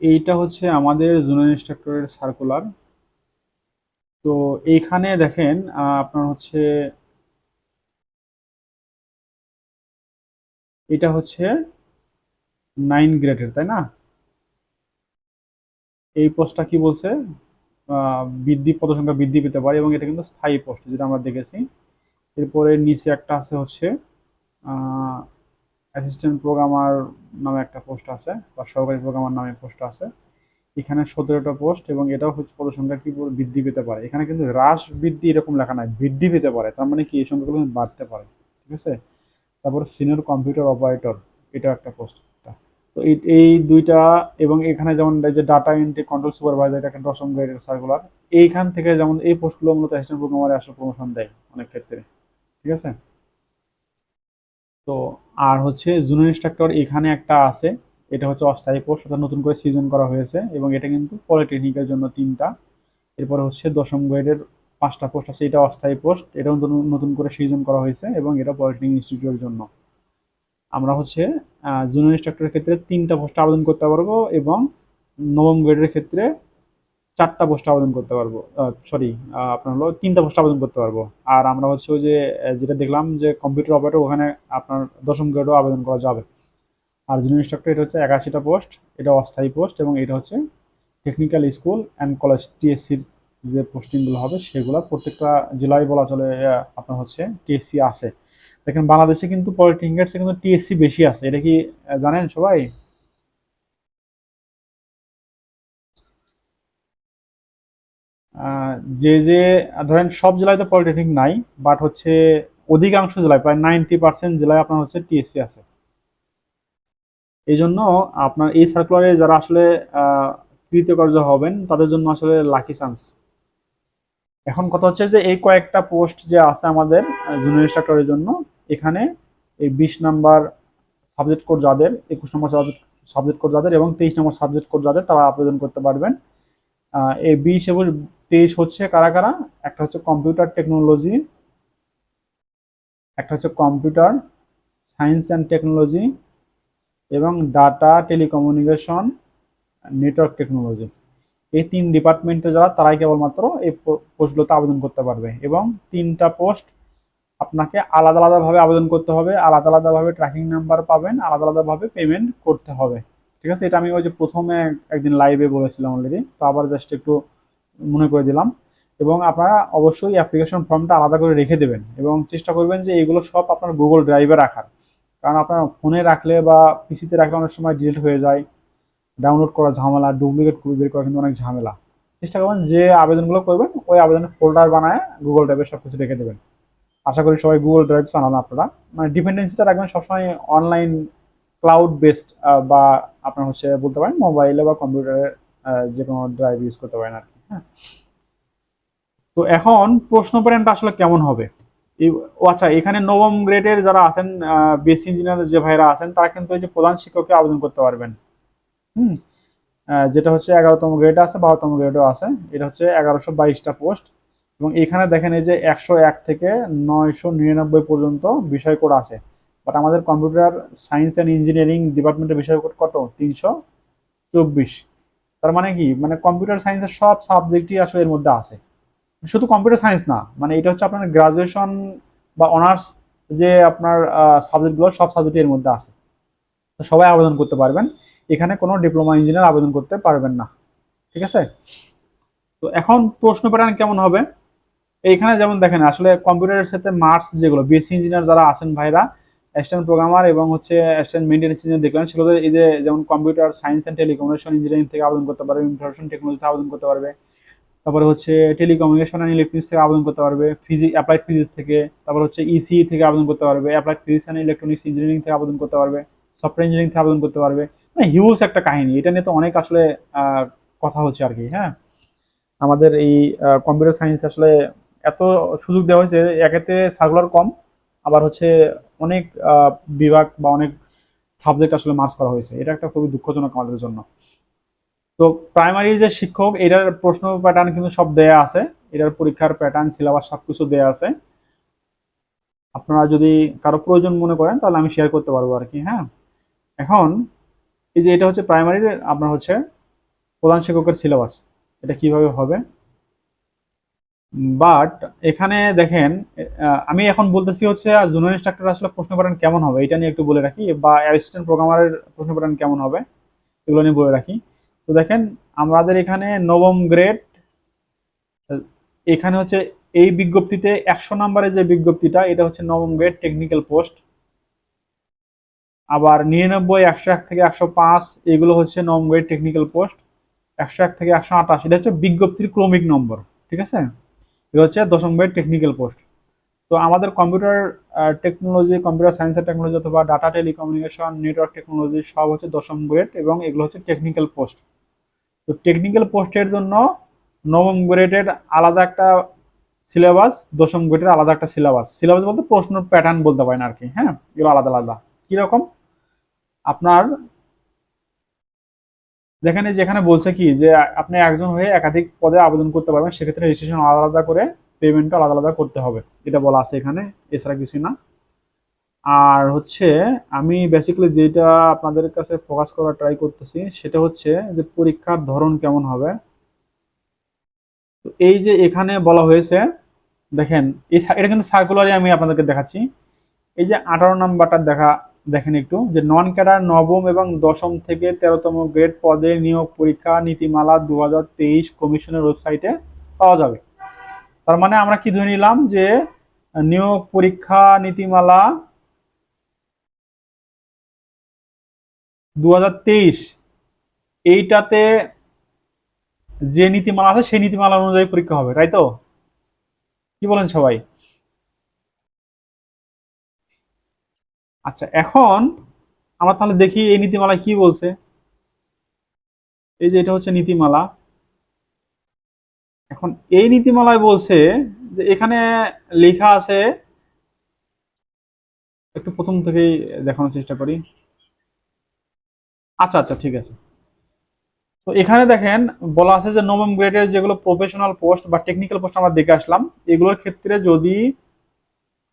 এইটা হচ্ছে আমাদের জুনিয়র ইনস্ট্রাক্টরের সার্কুলার তো এইখানে দেখেন আপনার হচ্ছে এটা হচ্ছে নাইন গ্রেডের তাই না? এই পোস্টটা কি বলছে? বৃদ্ধি, পদসংখ্যা বৃদ্ধি পেতে পারে এবং এটা কিন্তু স্থায়ী পোস্ট যেটা আমরা দেখেছি। এরপরে নিচে একটা আছে হচ্ছে অ্যাসিস্ট্যান্ট প্রোগ্রামার নামে একটা পোস্ট আছে, বা সহকারী প্রোগ্রামার নামে পোস্ট আছে। এখানে সতেরোটা পোস্ট এবং এটাও হচ্ছে পদসংখ্যা কি বৃদ্ধি পেতে পারে। এখানে কিন্তু হ্রাস বৃদ্ধি এরকম লেখা নাই, বৃদ্ধি পেতে পারে। তার মানে কি? এই সংখ্যাগুলো বাড়তে পারে, ঠিক আছে? তারপরে সিনিয়র কম্পিউটার অপারেটর এটাও একটা পোস্ট তো এই দুইটা এবং এখানে যেমন যে ডাটা এন্ট্রি কন্ট্রোল সুপারভাইজার একটা দশম গ্রেডের সার্কুলার এইখান থেকে যেমন এই পোস্টগুলো মূলত অ্যাসিস্ট্যান্ট প্রোগ্রামারে আসলে প্রমোশন দেয় অনেক ক্ষেত্রে, ঠিক আছে? তো আর হচ্ছে জুনিয়র ইনস্ট্রাক্টর এখানে একটা আছে, এটা হচ্ছে অস্থায়ী পোস্ট অর্থাৎ নতুন করে সিজন করা হয়েছে এবং এটা কিন্তু পলিটেকনিকের জন্য তিনটা। এরপরে হচ্ছে দশম গ্রেডের পাঁচটা পোস্ট আছে, এটা অস্থায়ী পোস্ট এটাও নতুন করে সিজন করা হয়েছে এবং এটা পলিটেকনিক ইনস্টিটিউটের জন্য। আমরা হচ্ছে জুনিয়র ইনস্ট্রাক্টরের ক্ষেত্রে তিনটা পোস্টে আবেদন করতে পারব এবং নবম গ্রেডের ক্ষেত্রে চারটা পোস্টে আবেদন করতে পারব। সরি আপনার হলো তিনটা পোস্টে আবেদন করতে পারব। আর আমরা হচ্ছে ওই যে যেটা দেখলাম যে কম্পিউটার অপারেটর ওখানে আপনার দশম গ্রেডও আবেদন করা যাবে। আর জুনিয়র ইনস্ট্রাক্টর এটা হচ্ছে একাশিটা পোস্ট এটা অস্থায়ী পোস্ট এবং এটা হচ্ছে টেকনিক্যাল স্কুল অ্যান্ড কলেজ টিএসসির যে পোস্টিংগুলো হবে সেগুলো প্রত্যেকটা জেলায় বলা চলে আপনার হচ্ছে টিএসসি আছে। দেখেন বাংলাদেশে কিন্তু পলিটেকনিকের চেয়ে কিন্তু টিএসসি বেশি আছে। এটা কি জানেন সবাই? যে যে, ধরেন সব জেলায় তো পলিটেকনিক নাই বাট হচ্ছে অধিকাংশ জেলায়, প্রায় নাইনটি পার্সেন্ট জেলায় আপনার হচ্ছে টিএসসি আছে। এই জন্য আপনার এই সার্কুলারে যারা আসলে কৃতকার্য হবেন, তাদের জন্য আসলে লাকি চান্স এখন কথা হচ্ছে যে, এই কয়েকটা পোস্ট যে আছে আমাদের জুনিয়র ইনস্ট্রাক্টরের জন্য, এখানে এই বিশ নাম্বার সাবজেক্ট কোড যাদের, একুশ নম্বর সাবজেক্ট কোড যাদের এবং তেইশ নম্বর সাবজেক্ট কোড যাদের, তারা আবেদন করতে পারবেন। এই বিশ এবং তেইশ হচ্ছে কারা কারা? একটা হচ্ছে কম্পিউটার টেকনোলজি একটা হচ্ছে কম্পিউটার সায়েন্স অ্যান্ড টেকনোলজি এবং ডাটা টেলিকমিউনিকেশন নেটওয়ার্ক টেকনোলজি এই তিন ডিপার্টমেন্টে যারা, তারাই কেবলমাত্র এই পোস্টগুলোতে আবেদন করতে পারবে এবং তিনটা পোস্ট আপনাকে আলাদা আলাদাভাবে আবেদন করতে হবে। আলাদা আলাদাভাবে ট্র্যাকিং নাম্বার পাবেন, আলাদা আলাদাভাবে পেমেন্ট করতে হবে। ঠিক আছে? এটা আমি ওই যে প্রথমে একদিন লাইভে বলেছিলাম অলরেডি তো আবার জাস্ট একটু মনে করে দিলাম। এবং আপনারা অবশ্যই অ্যাপ্লিকেশন ফর্মটা আলাদা করে রেখে দেবেন এবং চেষ্টা করবেন যে এগুলো সব আপনার গুগল ড্রাইভে রাখার। কারণ আপনার ফোনে রাখলে বা পিসিতে রাখলে অনেক সময় ডিলিট হয়ে যায় ডাউনলোড করা ঝামেলা ডুপ্লিকেট কপি বের করা কিন্তু অনেক ঝামেলা। চেষ্টা করবেন যে আবেদনগুলো করবেন, ওই আবেদনের ফোল্ডার বানায় গুগল ড্রাইভে সব কিছু রেখে দেবেন। আশা করি সবাই গুগল ড্রাইভ চালান আপনারা। মানে ডিপেন্ডেন্সিটা রাখবেন সবসময় অনলাইন ক্লাউড বেসড বা আপনার হচ্ছে বলতে পারেন মোবাইলে বা কম্পিউটারে যে কোনো ড্রাইভ ইউজ করতে পারেন আর কি হ্যাঁ। তো এখন প্রশ্ন প্যাটার্নটা আসলে কেমন হবে? ও আচ্ছা এখানে নবম গ্রেডের যারা আছেন বেসি ইঞ্জিনিয়ার যে ভাইরা আছেন, তারা কিন্তু এই যে প্রধান শিক্ষককে আবেদন করতে পারবেন। হুম যেটা হচ্ছে এগারোতম গ্রেড আছে, বারোতম গ্রেডও আছে। এটা হচ্ছে এগারোশো বাইশটা পোস্ট এবং এখানে দেখেন এই যে একশো এক থেকে নয়শো নিরানব্বই পর্যন্ত বিষয় কোড আছে। বাট আমাদের কম্পিউটার সায়েন্স অ্যান্ড ইঞ্জিনিয়ারিং ডিপার্টমেন্টের বিষয় কত? তিনশো চব্বিশ। তার মানে কি? মানে কম্পিউটার সায়েন্সের সব সাবজেক্টই আসলে এর মধ্যে আছে। শুধু কম্পিউটার সায়েন্স না মানে এটা হচ্ছে আপনার গ্রাজুয়েশন বা অনার্স যে আপনার সাবজেক্টগুলো সব সাবজেক্ট এর মধ্যে আছে। তো সবাই আবেদন করতে পারবেন। এখানে কোনো ডিপ্লোমা ইঞ্জিনিয়ার আবেদন করতে পারবেন না। ঠিক আছে? তো এখন প্রশ্ন প্যাটার্ন কেমন হবে? এইখানে যেমন দেখেন, আসলে কম্পিউটারের সাথে মার্কস যেগুলো বিএসসি ইঞ্জিনিয়ার যারা আছেন ভাইরা অ্যাসিস্ট্যান্ট প্রোগ্রামার এবং হচ্ছে অ্যাসিস্ট্যান্ট মেনটেন্স ইঞ্জিনিয়ার দেখলেন সেগুলো এই যে যেমন computer science and telecommunication engineering থেকে আবেদন করতে পারবে ইনফরমেশন টেকনোলজিতে আবেদন করতে পারবে, তারপরে হচ্ছে টেলিকমিউনিকেশন অ্যান্ড ইলেকট্রনিক্স থেকে আবেদন করতে পারবে ফিজি অ্যাপ্লাইড ফিজিক্স থেকে, তারপর হচ্ছে ইসি থেকে আবেদন করতে পারবে applied physics and electronics engineering থেকে আবেদন করতে পারবে সফটওয়্যার ইঞ্জিনিয়ারিং থেকে আবেদন করতে পারবে। মানে হিউজ একটা কাহিনী। এটা নিয়ে তো অনেক আসলে কথা হচ্ছে আর কি হ্যাঁ? আমাদের এই কম্পিউটার সায়েন্স আসলে এত সুযোগ দেওয়া হয়েছে, একেতে সার্কুলার কম, আবার হচ্ছে অনেক বিভাগ বা অনেক সাবজেক্ট আসলে মার্কস করা হয়েছে। এটা একটা খুবই দুঃখজনক আমাদের জন্য। তো প্রাইমারি যে শিক্ষক, এটার প্রশ্ন প্যাটার্ন কিন্তু সব দেয়া আছে। এটার পরীক্ষার প্যাটার্ন সিলেবাস সব কিছু দেয়া আছে। আপনারা যদি কারও প্রয়োজন মনে করেন, তাহলে আমি শেয়ার করতে পারব আর কি হ্যাঁ? এখন, এই যে এটা হচ্ছে প্রাইমারি আপনার হচ্ছে প্রধান শিক্ষকের সিলেবাস এটা কীভাবে হবে? বাট এখানে দেখেন আমি এখন বলতেছি হচ্ছে জুনিয়র ইনস্ট্রাক্টর আসলে প্রশ্ন প্যাটার্ন কেমন হবে, এটা নিয়ে একটু বলে রাখি, বা অ্যাসিস্ট্যান্ট প্রোগ্রামারের প্রশ্ন প্যাটার্ন কেমন হবে, এগুলো নিয়ে বলে রাখি। তো দেখেন, আমাদের এখানে নবম গ্রেড এখানে হচ্ছে এই বিজ্ঞপ্তিতে একশো নম্বরের যে বিজ্ঞপ্তিটা, এটা হচ্ছে নবম গ্রেড টেকনিক্যাল পোস্ট আবার নিরানব্বই, একশো এক থেকে একশো পাঁচ, এগুলো হচ্ছে নবম গ্রেড টেকনিক্যাল পোস্ট একশো এক থেকে একশো আঠাশ, এটা হচ্ছে বিজ্ঞপ্তির ক্রমিক নম্বর, ঠিক আছে? এটা হচ্ছে দশম গ্রেড টেকনিক্যাল পোস্ট তো আমাদের কম্পিউটার টেকনোলজি কম্পিউটার সায়েন্সের টেকনোলজি অথবা ডাটা টেলিকমিউনিকেশন নেটওয়ার্ক টেকনোলজি সব হচ্ছে দশম গ্রেড এবং এগুলো হচ্ছে টেকনিক্যাল পোস্ট তো টেকনিক্যাল পোস্টের জন্য নবম গ্রেডের আলাদা একটা সিলেবাস দশম গ্রেডের আলাদা একটা সিলেবাস সিলেবাস বলতে প্রশ্ন প্যাটার্ন বলতে পারেন আর কি হ্যাঁ? এগুলো আলাদা আলাদা। কীরকম? আপনার যেখানে যেখানে বলছে কি যে, আপনি একজন হয়ে একাধিক পদে আবেদন করতে পারবেন, সেক্ষেত্রে রেজিস্ট্রেশন আলাদা আলাদা করে পেমেন্টটা আলাদা আলাদা করতে হবে। এটা বলা আছে এখানে, এছাড়া কিছুই না। আর হচ্ছে, আমি বেসিক্যালি যেটা আপনাদের কাছে ফোকাস করার ট্রাই করতেছি, সেটা হচ্ছে যে পরীক্ষার ধরন কেমন হবে। তো এই যে এখানে বলা হয়েছে, দেখেন, এই এটা কিন্তু সার্কুলারে আমি আপনাদেরকে দেখাচ্ছি। এই যে আঠারো নাম্বারটা দেখা দেখেন একটু, যে নন ক্যাডার নবম এবং দশম থেকে তেরোতম গ্রেড পদে নিয়োগ পরীক্ষা নীতিমালা দুহাজার তেইশ কমিশনের ওয়েবসাইটে পাওয়া যাবে। তার মানে আমরা কি ধরে নিলাম যে নিয়োগ পরীক্ষা নীতিমালা দু হাজার তেইশ, এইটাতে যে নীতিমালা আছে সেই নীতিমালা অনুযায়ী পরীক্ষা হবে, তাই তো? কি বলেন সবাই? আচ্ছা এখন আমরা তাহলে দেখি এই নীতিমালায় কি বলছে। এই যে এটা হচ্ছে নীতিমালা। এখন এই নীতিমালায় বলছে যে এখানে লেখা আছে, একটু প্রথম থেকেই দেখানোর চেষ্টা করি। আচ্ছা আচ্ছা ঠিক আছে। তো এখানে দেখেন, বলা আছে যে নবম গ্রেডের যেগুলো প্রফেশনাল পোস্ট বা টেকনিক্যাল পোস্ট আমরা দেখে আসলাম, এগুলোর ক্ষেত্রে যদি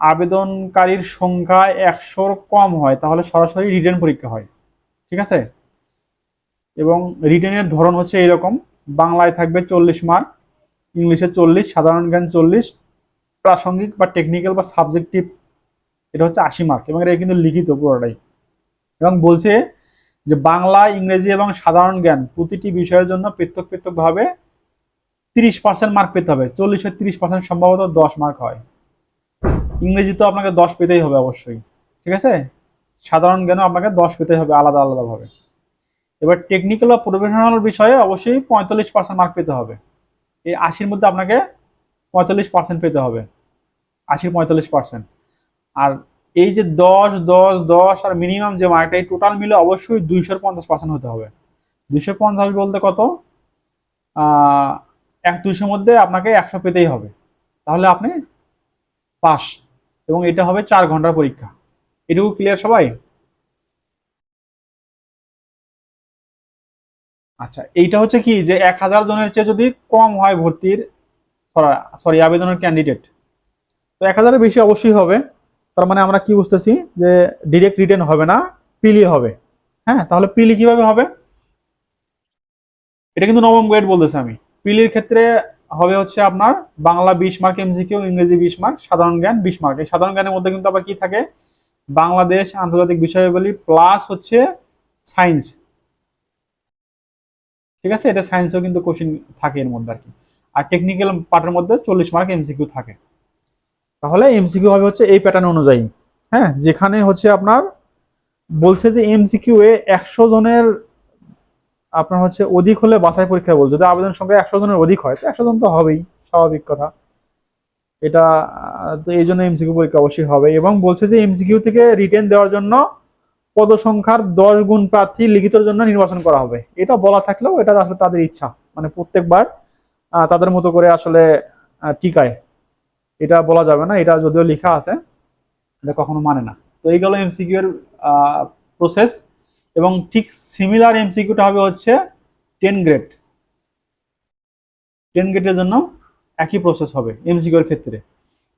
আবেদনকারীর সংখ্যা একশোর কম হয়, তাহলে সরাসরি রিটার্ন পরীক্ষা হয়। ঠিক আছে? এবং রিটেনের ধরন হচ্ছে এরকম। বাংলায় থাকবে চল্লিশ মার্ক ইংলিশে চল্লিশ, সাধারণ জ্ঞান চল্লিশ, প্রাসঙ্গিক বা টেকনিক্যাল বা সাবজেক্টিভ এটা হচ্ছে আশি মার্ক এবং এটা কিন্তু লিখিত পুরোটাই। এবং বলছে যে বাংলা, ইংরেজি এবং সাধারণ জ্ঞান প্রতিটি বিষয়ের জন্য পৃথক পৃথকভাবে তিরিশ পার্সেন্ট মার্ক পেতে হবে। চল্লিশের তিরিশ পার্সেন্ট সম্ভবত দশ মার্ক হয়। ইংরেজি তো আপনাকে দশ পেতেই হবে অবশ্যই, ঠিক আছে? সাধারণ জ্ঞানও আপনাকে দশ পেতেই হবে আলাদা আলাদাভাবে। এবার টেকনিক্যাল বা প্রফেশনাল বিষয়ে অবশ্যই পঁয়তাল্লিশ পার্সেন্ট মার্ক পেতে হবে। এই আশির মধ্যে আপনাকে পঁয়তাল্লিশ পার্সেন্ট পেতে হবে। আশি পঁয়তাল্লিশ পার্সেন্ট আর এই যে দশ দশ দশ আর মিনিমাম যে মার্কটা এই টোটাল মিলে অবশ্যই দুইশোর পঞ্চাশ পার্সেন্ট হতে হবে। দুইশো পঞ্চাশ বলতে কত? এক দুইশোর মধ্যে আপনাকে একশো পেতেই হবে। তাহলে আপনি পাস এবং এটা হবে চার ঘণ্টার পরীক্ষা। এটুকু ক্লিয়ার সবাই? আচ্ছা এইটা হচ্ছে কি যে এক হাজার জনের চেয়ে যদি কম হয় ভর্তির সরি আবেদনের ক্যান্ডিডেট তো এক হাজারের বেশি অবশ্যই হবে। তার মানে আমরা কি বুঝতেছি যে ডিরেক্ট রিটেন হবে না পিলি হবে। হ্যাঁ তাহলে পিলি কীভাবে হবে? এটা কিন্তু নবম গ্রেড বলতেছে আমি। পিলির ক্ষেত্রে হবে হচ্ছে আপনার বাংলা বিশ মার্ক এমসিকিউ ইংরেজি বিশ মার্ক, সাধারণ জ্ঞান বিশ মার্ক। এই সাধারণ জ্ঞানের মধ্যে কিন্তু আবার কি থাকে? বাংলাদেশ আন্তর্জাতিক বিষয়াবলী প্লাস হচ্ছে সায়েন্স ঠিক আছে? এটা সায়েন্সেও কিন্তু কোশ্চিন থাকে এর মধ্যে আর কি আর টেকনিক্যাল পার্টের মধ্যে চল্লিশ মার্ক এমসিকিউ থাকে। তাহলে এমসিকিউ হবে হচ্ছে এই প্যাটার্ন অনুযায়ী। হ্যাঁ? যেখানে হচ্ছে আপনার বলছে যে এমসিকিউ এ একশো জনের আপনার হচ্ছে অধিক হলে বাছাই পরীক্ষা বল। যদি আবেদন সংখ্যা একশো জনের অধিক হয় একশো জন তো হবেই, স্বাভাবিক কথা। এটা, তো এই জন্য এমসিকিউ পরীক্ষা অবশ্যই হবে এবং বলছে যে এমসিকিউ থেকে রিটেন দেওয়ার জন্য পদসংখ্যার দশ গুণ প্রার্থী লিখিতর জন্য নির্বাচন করা হবে। এটা বলা থাকলেও এটা আসলে তাদের ইচ্ছা মানে প্রত্যেকবার তাদের মতো করে আসলে টিকায়। এটা বলা যাবে না, এটা যদিও লেখা আছে, এটা কখনো মানে না। তো এই গেল এমসিকিউ এর প্রসেস এবং ঠিক সিমিলার এমসিকিউটা হবে হচ্ছে টেন গ্রেড টেন গ্রেডের জন্য একই প্রসেস হবে এমসিকিউ এর ক্ষেত্রে।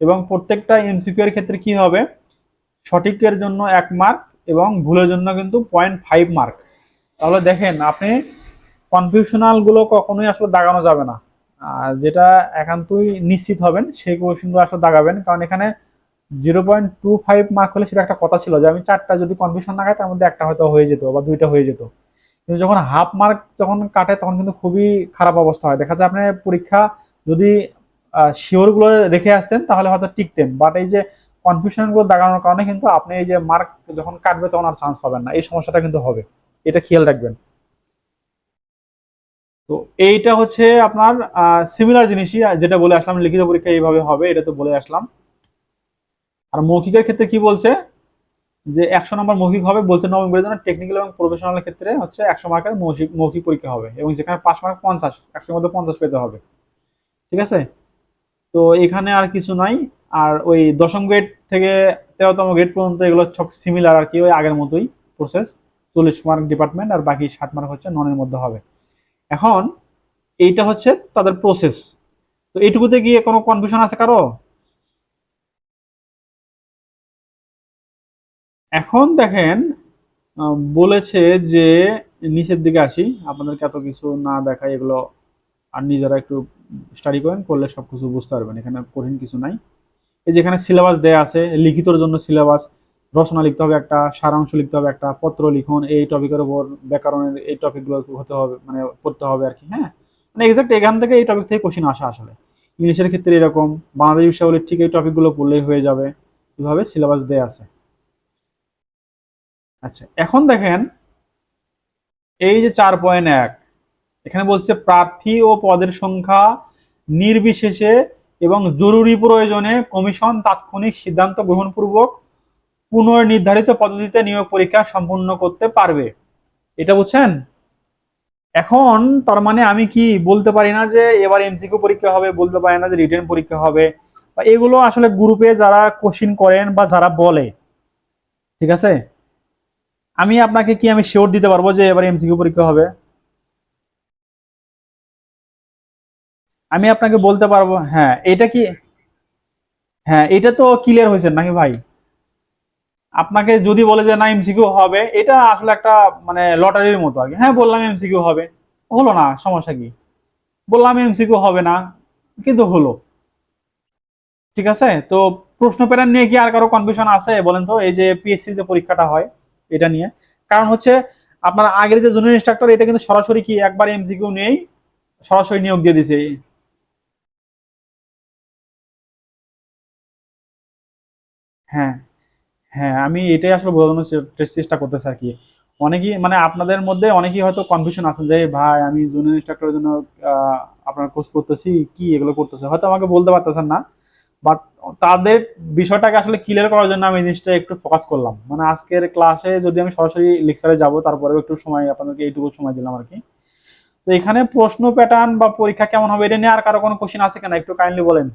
এবং প্রত্যেকটা এমসিকিউ এর ক্ষেত্রে কি হবে? সঠিকের জন্য এক মার্ক এবং ভুলের জন্য কিন্তু পয়েন্ট ফাইভ মার্ক তাহলে দেখেন, আপনি কনফিউশনালগুলো কখনোই আসলে দাগানো যাবে না। যেটা একান্তই নিশ্চিত হবেন, সেই কোয়েশ্চেনগুলো আসলে দাগাবেন। কারণ এখানে zero point two five mark হলে সেটা একটা কথা ছিল যে আমি চারটা যদি কনফিউশন না খাই, তার মধ্যে একটা হয়তো হয়ে যেত বা দুইটা হয়ে যেত। কিন্তু যখন হাফ মার্ক যখন কাটে, তখন কিন্তু খুবই খারাপ অবস্থা হয়। দেখা যায় আপনি পরীক্ষা যদি শিওরগুলো রেখে আসতেন, তাহলে হয়তো টিকতেন। বাট এই যে কনফিউশনগুলো দাগানোর কারণে কিন্তু আপনি এই যে মার্ক যখন কাটবে, তখন আর চান্স পাবেন না। এই সমস্যাটা কিন্তু হবে। এটা খেয়াল রাখবেন। তো এইটা হচ্ছে আপনার সিমিলার জিনিসই। যেটা বলে আসলাম, লিখিত পরীক্ষা এইভাবে হবে, এটা তো বলে আসলাম। আর মৌখিকের ক্ষেত্রে কি বলছে? যে একশো নম্বর মৌখিক হবে, বলছে নভেম্বরের জন্য টেকনিক্যাল এবং প্রফেশনাল ক্ষেত্রে হচ্ছে একশো মার্কের মৌখিক মৌখিক পরীক্ষা হবে এবং যেখানে পাঁচ মার্ক পঞ্চাশ, একশোর মধ্যে পঞ্চাশ পেতে হবে। ঠিক আছে? তো এখানে আর কিছু নাই। আর ওই দশম গ্রেড থেকে তেরোতম গ্রেড পর্যন্ত এগুলো সব সিমিলার আর কি, ওই আগের মতোই প্রসেস চল্লিশ মার্ক ডিপার্টমেন্ট আর বাকি ষাট মার্ক হচ্ছে ননের মধ্যে হবে। এখন এইটা হচ্ছে তাদের প্রসেস তো এইটুকুতে গিয়ে কোনো কনফিউশন আছে কারও? এখন দেখেন বলেছে যে নিচের দিকে আসি, আপনাদেরকে এত কিছু না দেখাই, এগুলো আর নিজেরা একটু স্টাডি করেন, করলে সবকিছু বুঝতে পারবেন, এখানে কঠিন কিছু নাই। এই যেখানে সিলেবাস দেয়া আছে, লিখিতর জন্য সিলেবাস রচনা লিখতে হবে একটা, সারাংশ লিখতে হবে একটা, পত্র লিখন, এই টপিকের উপর ব্যাকরণের, এই টপিকগুলো হতে হবে মানে পড়তে হবে আর কি হ্যাঁ? মানে এক্সাক্ট এখান থেকে এই টপিক থেকে কোশ্চিন আসা আসলে। ইংলিশের ক্ষেত্রে এরকম, বাংলাদেশ বিষয়াবলীর ঠিক এই টপিকগুলো পড়লেই হয়ে যাবে, এভাবে সিলেবাস দেয়া আছে। আচ্ছা এখন দেখেন, এই যে চার পয়েন্ট এক, এখানে বলছে প্রার্থী ও পদের সংখ্যা নির্বিশেষে এবং জরুরি প্রয়োজনে কমিশন তাৎক্ষণিক সিদ্ধান্ত গ্রহণপূর্বক পুনর্নির্ধারিত পদ্ধতিতে নিয়োগ পরীক্ষা সম্পূর্ণ করতে পারবে। এটা বুঝছেন? এখন তার মানে আমি কি বলতে পারি না যে এবার এমসিকিউ পরীক্ষা হবে, বলতে পারি না যে রিটেন পরীক্ষা হবে, বা এগুলো আসলে গ্রুপে যারা কোশ্চিন করেন বা যারা বলে, ঠিক আছে? আমি আপনাকে কি আমি শিওর দিতে পারব যে এবার এমসিকিউ পরীক্ষা হবে? আমি আপনাকে বলতে পারব হ্যাঁ এটা কি হ্যাঁ এটা তো ক্লিয়ার হয়েছে নাকি ভাই? আপনাকে যদি বলে যে না এমসিকিউ হবে, এটা আসলে একটা মানে লটারির মতো কি। হ্যাঁ বললাম এমসিকিউ হবে। হলো না, সমস্যা কি? বললাম এমসিকিউ হবে না, কিন্তু হলো। ঠিক আছে? তো প্রশ্ন প্যাটার্ন নিয়ে কি আর কারও কনফিউশন আছে বলেন তো? এই যে পিএসসি যে পরীক্ষাটা হয় এটা নিয়ে। কারণ হচ্ছে আপনার আগের যে জুনিয়র ইনস্ট্রাক্টর এটা কিন্তু সরাসরি কি একবার এমসিকিউ নেই, সরাসরি নিয়োগ দিয়ে দিছে। হ্যাঁ হ্যাঁ আমি এটাই আসলে বোঝানোর চেষ্টা করতেছি আর কি। অনেকেই মানে আপনাদের মধ্যে অনেকেই হয়তো কনফিউশন আছে যে, ভাই, আমি জুনিয়র ইনস্ট্রাক্টরের জন্য আপনার কোর্স করতেছি, কি এগুলো করতেছে? হয়তো আমাকে বলতে পারতেছেন না। বাট তাদের বিষয়টাকে আসলে ক্লিয়ার করার জন্য আমি জিনিসটা একটু ফোকাস করলাম। মানে আজকের ক্লাসে যদি আমি সরাসরি লেকচারে যাব, তারপরেও একটু সময় আপনাদেরকে এইটুকু সময় দিলাম আর কি। তো এখানে প্রশ্ন প্যাটার্ন বা পরীক্ষা কেমন হবে, এটা নিয়ে আর কারও কোনো কোশ্চেন আছে কিনা? একটু কাইন্ডলি বলেন।